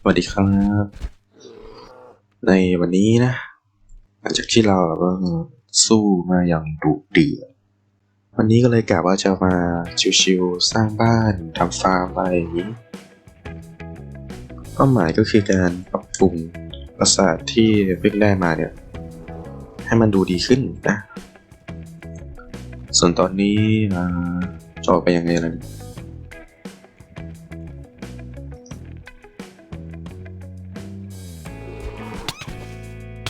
สวัสดีครับ ในวันนี้นะ หลังจากที่เราแบบว่าสู้มาอย่างดุเดือดวันนี้ก็เลยกะว่าจะมาชิวๆสร้างบ้านทำฟาร์มอะไรอย่างนี้เป้าหมายก็คือการปรับปรุงปราสาทที่เพิ่งได้มาเนี่ย ให้มันดูดีขึ้นนะ ส่วนตอนนี้จะออกไปยังไงล่ะ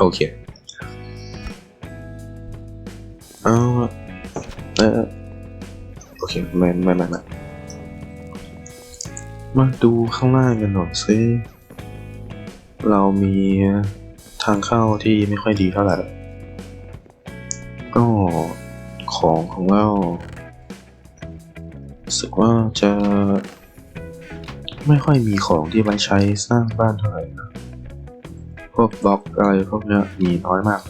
โอเค เอาเออโอเคไม่ไม่ไม่ไม่มาดูข้างล่างกันหน่อยซิเรามีทางเข้าที่ไม่ค่อยดีเท่าไหร่ ก็ของของเรารู้สึกว่าจะ ไม่ค่อยมีของที่ไว้ใช้สร้างบ้านเท่าไหร่นะ วกบล็อกอะไรพวกเนี้ยมีน้อยมาก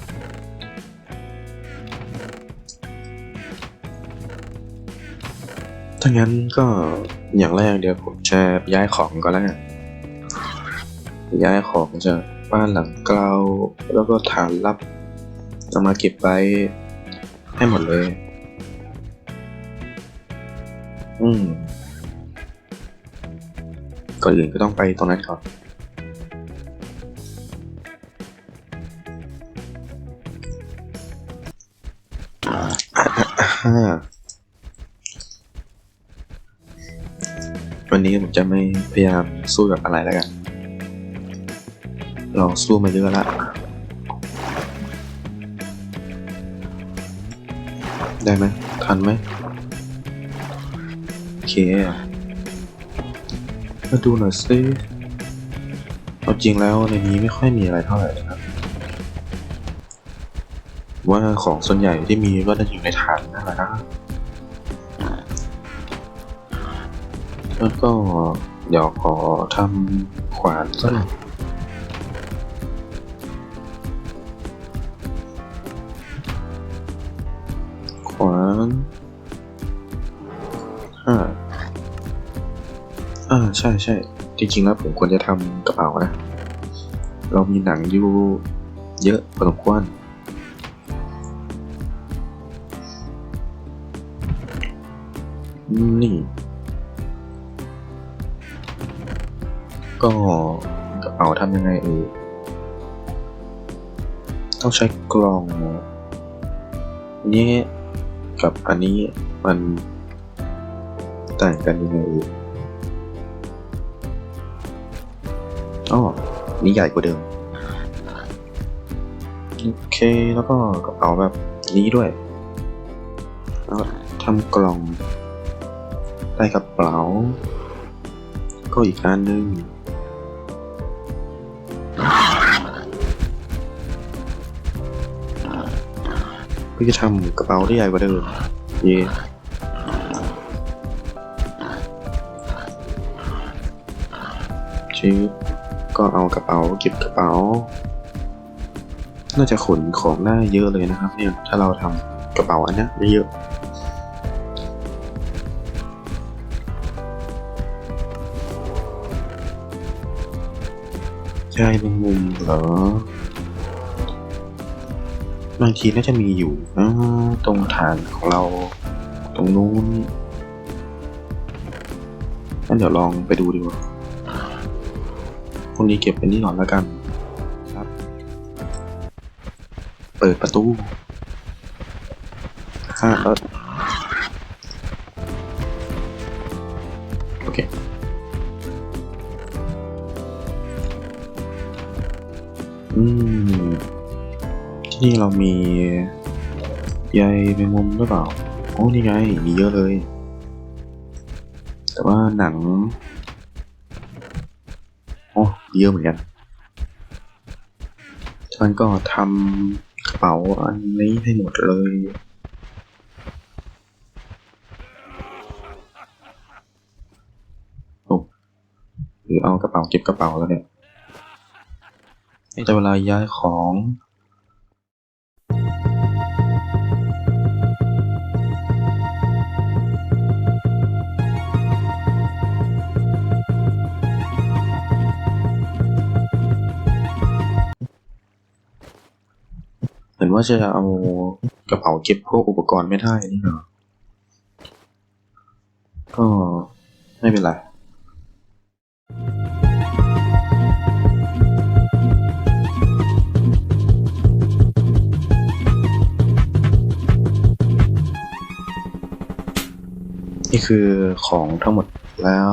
ถ้างั้นก็อย่างแรกเดี๋ยวผมจะย้ายของก่อนแล้วกันย้ายของจากบ้านหลังเก่าแล้วก็ฐานลับเอามาเก็บไว้ให้หมดเลย อืมก่อนอื่นก็ต้องไปตรงนั้นก่อนา วันนี้ผมจะไม่พยายามสู้กับอะไรแล้วกัน เราสู้มาเยอะละได้ไหมทันไหมโอเคมาดูหน่อยสิเอาจริงแล้วในนี้ไม่ค่อยมีอะไรเท่าไหร่ ว่าของส่วนใหญ่ที่มีก็จะอยู่ในฐานนั่นแหละนะแล้วก็เดี๋ยวขอทำขวานสักหน่อยขวานอ่าอ่าใช่ใช่จริงๆแล้วผมควรจะทำกระเป๋านะ เรามีหนังอยู่เยอะพอสมควร นี่ ก็กระเป๋าทำยังไงเออต้องใช้กล่องนี้กับอันนี้มันต่างกันยังไงเอออ๋อนี่ใหญ่กว่าเดิม โอเค แล้วก็กระเป๋าแบบนี้ด้วย แล้วทำกล่อง ได้กระเป๋า ก็อีกอันหนึ่งเพื่อจะทำกระเป๋าได้ใหญ่กว่าเดิมเย่ชีก็เอากระเป๋าเก็บกระเป๋า น่าจะขนของได้เยอะเลยนะครับเนี่ยถ้าเราทำกระเป๋าอันนี้เยอะ ใช่แมงมุมเหรอบางทีน่าจะมีอยู่นะตรงฐานของเรา ตรงนู้นงั้นเดี๋ยวลองไปดูดีกว่าพรุ่งนี้เก็บเป็นนี่ก่อนแล้วกันครับ เปิดประตูห้าแล้ว ที่นี่เรามีใยแมงมุมหรือเปล่า โอ้นี่ไง มีเยอะเลย แต่ว่าหนัง โอ้เยอะเหมือนกันท่านก็ทำกระเป๋าอันนี้ให้หมดเลยโอ้หรือเอากระเป๋าเก็บกระเป๋าแล้วเนี่ยนี่แต่เวลาย้ายของ อนว่าจะเอากระเป๋าเก็บพวกอุปกรณ์ไม่ได้นี่เหรอก็ไม่เป็นไรนี่คือของทั้งหมดแล้ว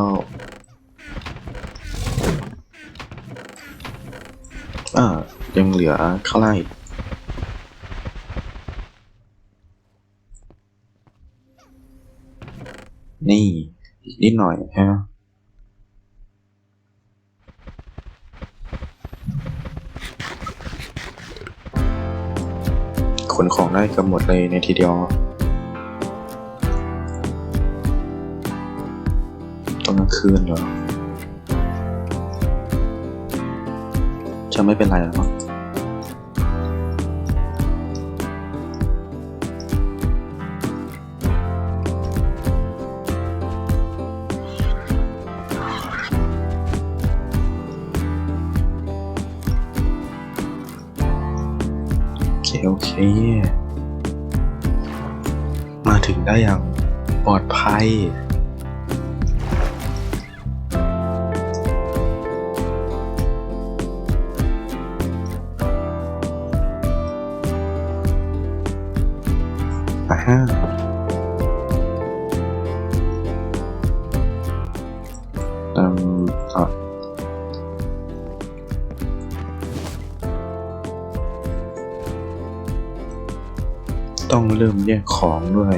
อ่า ยังเหลือข้างล่างอีก นี่อีกนิดหน่อยฮะขนของได้กับหมดเลยในทีเดียวตอนกลางคืนเหรอ จะไม่เป็นไรหรอก โอเค มาถึงได้อย่างปลอดภัย อ่า ของด้วย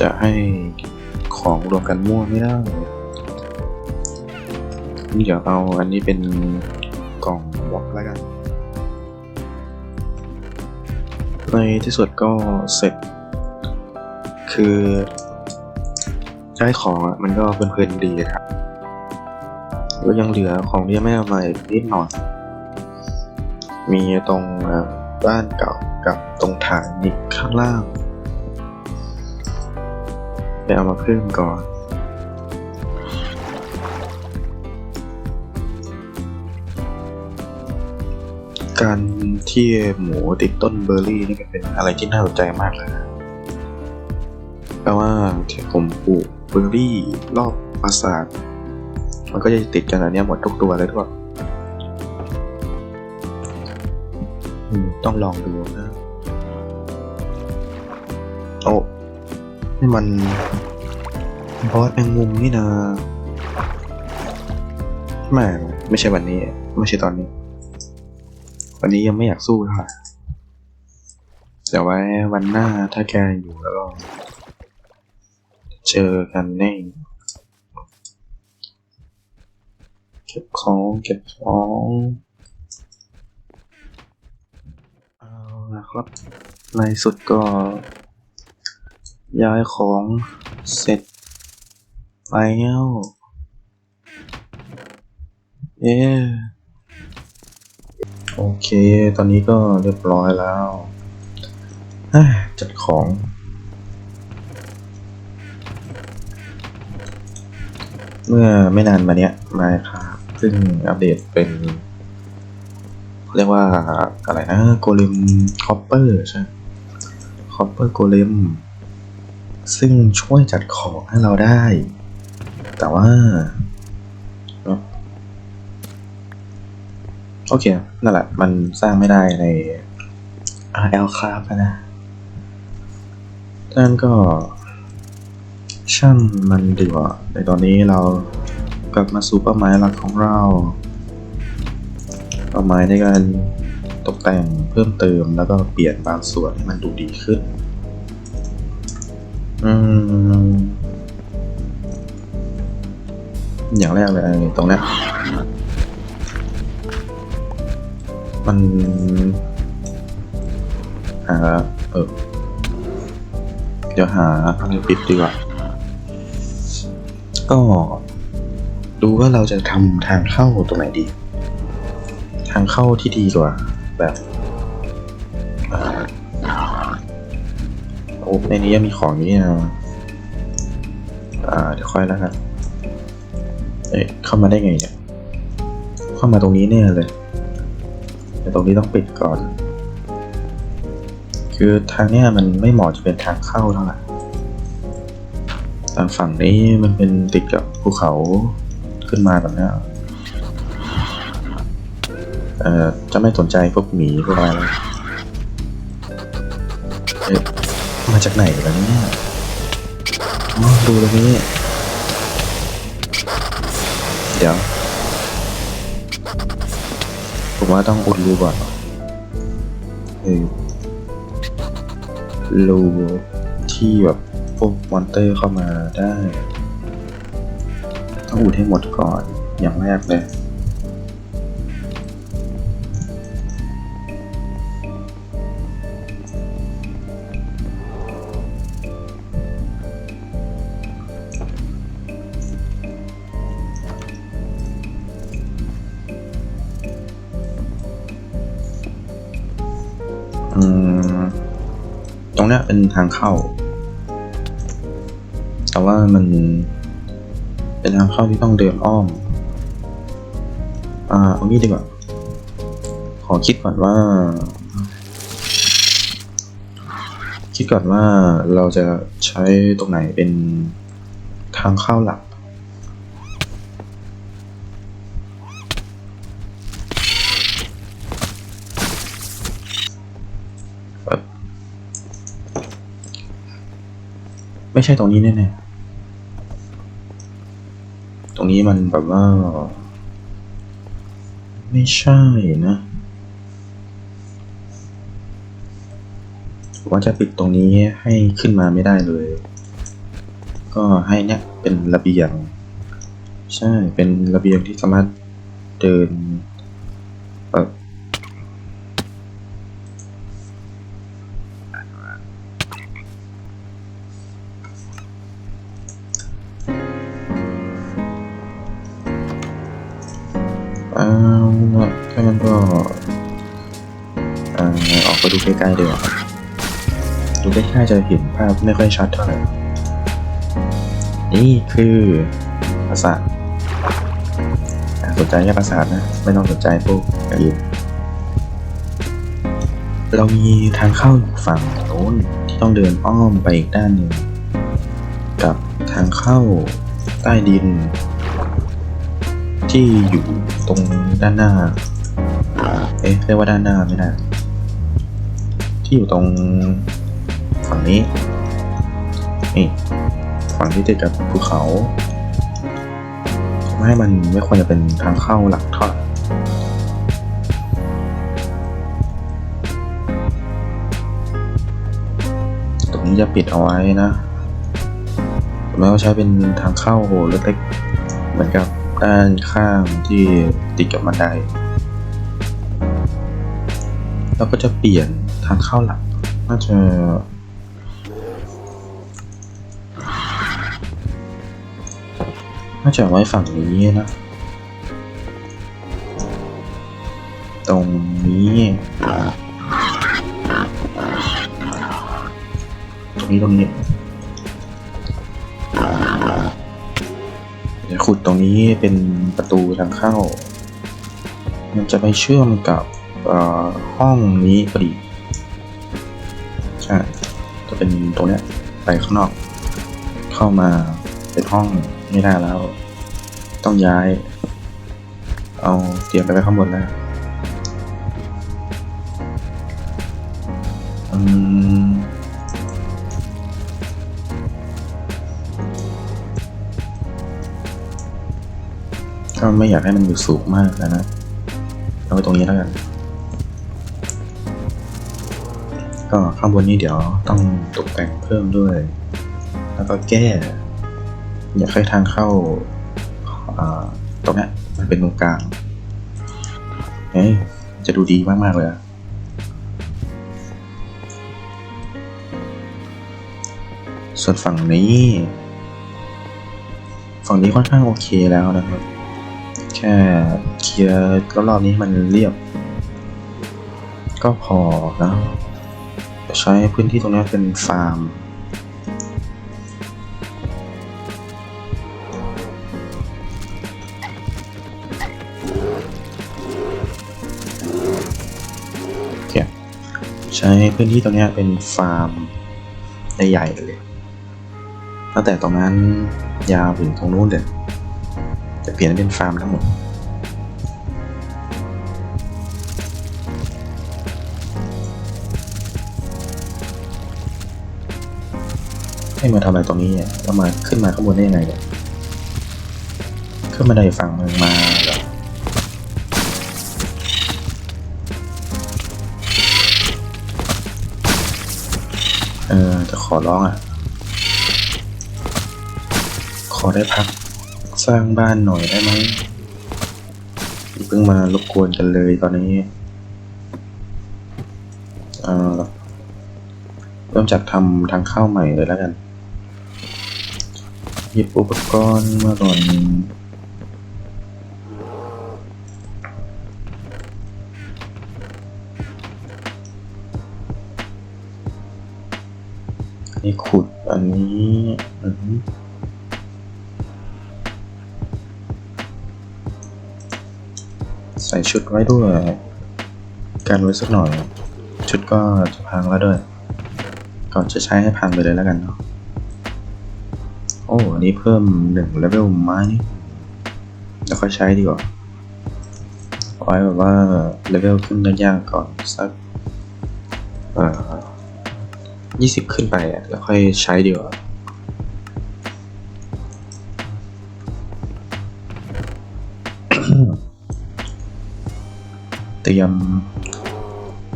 จะให้ของรวมกันมั่วไม่ได้เดี๋ยวเอาอันนี้เป็นกล่องบล็อกแล้วกัน ในที่สุดก็เสร็จ คือใช้ของอะมันก็เพลินๆดีครับก็ยังเหลือของที่ไม่เอามาอีกนิดหน่อยมีตรงบ้านเก่ากับตรงฐานอีก ข้างล่าง ไปเอามาเพิ่มก่อนการที่หมูติดต้นเบอร์รี่นี่เป็นอะไรที่น่าสนใจมากเลยนะแปลว่าที่ผมปลูกเบอร์รี่รอบปราสาทมันก็จะติดกันแบบเนี้หมดทุกตัวเลยทุกคนต้องลองดูนะ โอ้นี่มันบอสแมงมุมนี่นะไม่ไม่ใช่วันนี้ ไม่ใช่ตอนนี้ วันนี้ยังไม่อยากสู้เท่าไหร่แต่ไว้วันหน้าถ้าแกอยู่แล้วก็เจอกันแน่เก็บของเก็บของเอาละครับในสุดก็ ย้ายของเสร็จแล้วเอ๊โอเค ตอนนี้ก็เรียบร้อยแล้วจัดของ เมื่อไม่นานมาเนี้ยมาครับซึ่งอัปเดตเป็นเขาเรียกว่าอะไรนะ โกเลมคอปเปอร์ใช่คอปเปอร์โกเลม ซึ่งช่วยจัดของให้เราได้ แต่ว่า โอเค นั่นแหละ มันสร้างไม่ได้ใน RL ครับนะท่านก็ช่างมันดีกว่าในตอนนี้เรากลับมาสู่เป้าหมายหลักของเรา เป้าหมายในการตกแต่งเพิ่มเติมแล้วก็เปลี่ยนบางส่วนให้มันดูดีขึ้น อย่างแรกเลยตรงเนี้ยมันหาเออเดี๋ยวหาอะไรปิดดีกว่า ก็ดูว่าเราจะทำทางเข้าตรงไหนดี ทางเข้าที่ดีกว่าแบบ ในนี้ยังมีของนี่นะอ่าเดี๋ยวค่อยแล้วกันเอ๊ะเข้ามาได้ไงเนี่ย เข้ามาตรงนี้แน่เลยแต่ตรงนี้ต้องปิดก่อน คือทางเนี้ยมันไม่เหมาะจะเป็นทางเข้าเท่าไหร่ทางฝั่งนี้มันเป็นติดกับภูเขาขึ้นมาแบบนี้เอ่อจะไม่สนใจพวกหมีพวกอะไรเลยเอ๊ะ มาจากไหนล่ะเนี่ยอ๋อดูตรงนี้ เดี๋ยว ผมว่าต้องอุดรูก่อนเออรูที่แบบพวกมอนเตอร์เข้ามาได้ ต้องอุดให้หมดก่อนอย่างแรกเลย รงเนี้ยเป็นทางเข้า แต่ว่ามันเป็นทางเข้าที่ต้องเดินอ้อม อ่าเอางี้ดีกว่า ขอคิดก่อนว่า คิดก่อนว่าเราจะใช้ตรงไหนเป็นทางเข้าหลัก ไม่ใช่ตรงนี้แน่ๆ ตรงนี้มันแบบว่า ไม่ใช่นะว่าจะปิดตรงนี้ให้ขึ้นมาไม่ได้เลย ก็ให้เนี่ยเป็นระเบียง ใช่เป็นระเบียงที่สามารถเดิน ใกล้ๆดีกว่าครับดูใกล้ๆจะเห็นภาพไม่ค่อยชัดเท่าไหร่ นี่คือปราสาทสนใจแค่ปราสาทนะ ไม่ต้องสนใจพวกอย่างอื่นเรามีทางเข้าอยู่ฝั่งโน้นที่ต้องเดินอ้อมไปอีกด้านหนึ่งกับทางเข้าใต้ดิน ที่อยู่ตรงด้านหน้า เอ๊ะเรียกว่าด้านหน้าไม่ได้ ที่อยู่ตรงฝั่งนี้ นี่ฝั่งที่ติดกับภูเขาทำให้มันไม่ควรจะเป็นทางเข้าหลักเท่าตรงนี้จะปิดเอาไว้นะแม้ว่าใช้เป็นทางเข้าเล็กๆเหมือนกับด้านข้างที่ติดกับบันได แล้วก็จะเปลี่ยนทางเข้าหลัก น่าจะน่าจะไว้ฝั่งนี้นะ ตรงนี้ตรงนี้ตรงนี้เดี๋ยวขุดตรงนี้เป็นประตูทางเข้า มันจะไปเชื่อมกับ ห้องนี้พอดี ใช่ จะเป็นตรงเนี้ยไปข้างนอก เข้ามาเป็นห้องไม่ได้แล้ว ต้องย้าย เอาเตียมไปไว้ข้างบนแล้วอืมก็ไม่อยากให้มันอยู่สูงมากนะนะเอาไว้ตรงนี้แล้วกัน ก็ข้างบนนี้เดี๋ยวต้องตกแต่งเพิ่มด้วย แล้วก็แก้ อยากให้ทางเข้าตรงนี้มันเป็นตรงกลางเฮ้ยจะดูดีมาก ๆ เลยส่วนฝั่งนี้ ฝั่งนี้ค่อนข้างโอเคแล้วนะครับ แค่เคลียร์รอบๆนี้มันเรียบ ก็พอนะจะ ใช้พื้นที่ตรงนี้เป็นฟาร์ม ใช้พื้นที่ตรงนี้เป็นฟาร์มใหญ่ๆเลยตั้งแต่ตรงนั้นยาวถึงตรงนู้นเลยจะเปลี่ยนเป็นฟาร์มทั้งหมด ให้มาทำอะไรตรงนี้อะแล้วมาขึ้นมาข้างบนได้ยังไงเนี่ยขึ้นมาได้ฝั่งมึงมาเอเออจะขอร้องอะ ขอได้พัก สร้างบ้านหน่อยได้ไหมเพิ่งมารบกวนกันเลยตอนนี้เออเริ่มจากทำทางเข้าใหม่เลยแล้วกัน หยิบอุปกรณ์มาก่อนอันนี้ขุดอันนี้อือหือใส่ชุดไว้ด้วยกันไว้สักหน่อย ชุดก็จะพังแล้วด้วย ก่อนจะใช้ให้พังไปเลยแล้วกันเนาะ โอ้อันนี้เพิ่มหนึ่งเลเวลไม้นี่แล้วค่อยใช้ดีกว่าเอาไว้แบบว่าเลเวลขึ้นยากๆก่อนสักยี่สิบขึ้นไปอะแล้วค่อยใช้ดีกว่าเตรียม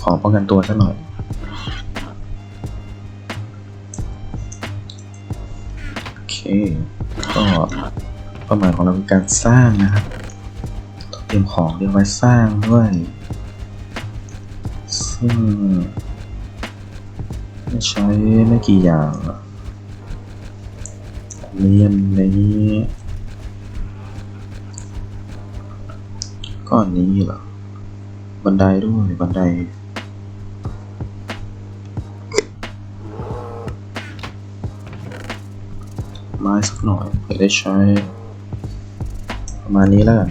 ของป้องกันตัวสักหน่อย ก็เป้าหมายของเราคือการสร้างนะครับต้องเตรียมของเตรียมไว้สร้างด้วย ซึ่งใช้ไม่กี่อย่างเรียนนี้ก้อนนี้เหรอบันไดด้วยบันได สักหน่อยเพื่อได้ใช้ ประมาณนี้แล้วกัน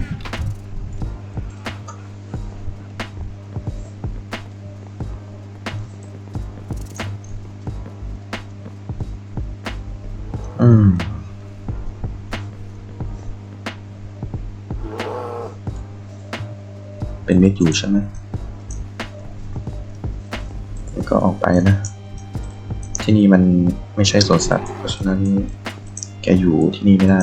อืมเป็นเม็ดอยู่ใช่ไหมแล้วก็ออกไปนะ ที่นี่มันไม่ใช่สวนสัตว์เพราะฉะนั้น แกอยู่ที่นี่ไม่ได้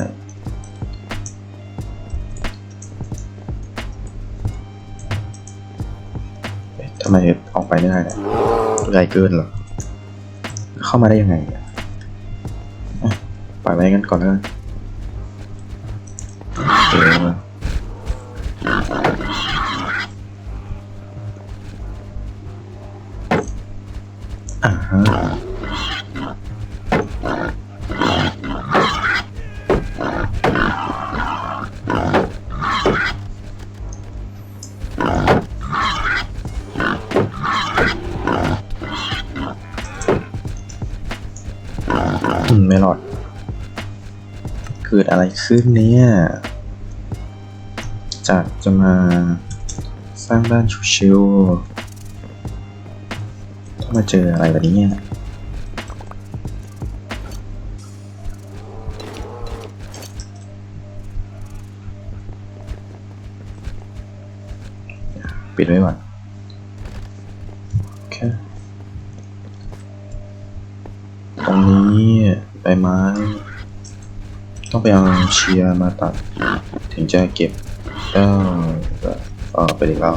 ทำไมออกไปไม่ได้เนี่ยไกลเกินเหรอ เข้ามาได้ยังไงอะปล่อยไว้กันก่อนแล้วกัน เกิดอะไรขึ้นเนี่ย จากจะมาสร้างบ้านชิวๆต้องมาเจออะไรแบบนี้เนี่ยปิดไว้ก่อนโอเคตรงนี้ใบไม้ ต้องไปเอาเชียร์มาตัด ถึงจะเก็บได้ก็เออไปดีกแล้ว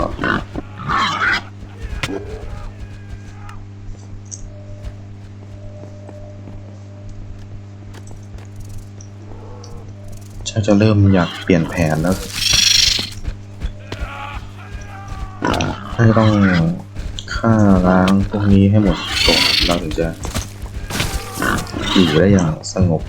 ชักจะเริ่มอยากเปลี่ยนแผนแล้วน่าจะต้องฆ่าล้างพวกนี้ให้หมดก่อนเราถึงจะอยู่ได้อย่างสงบ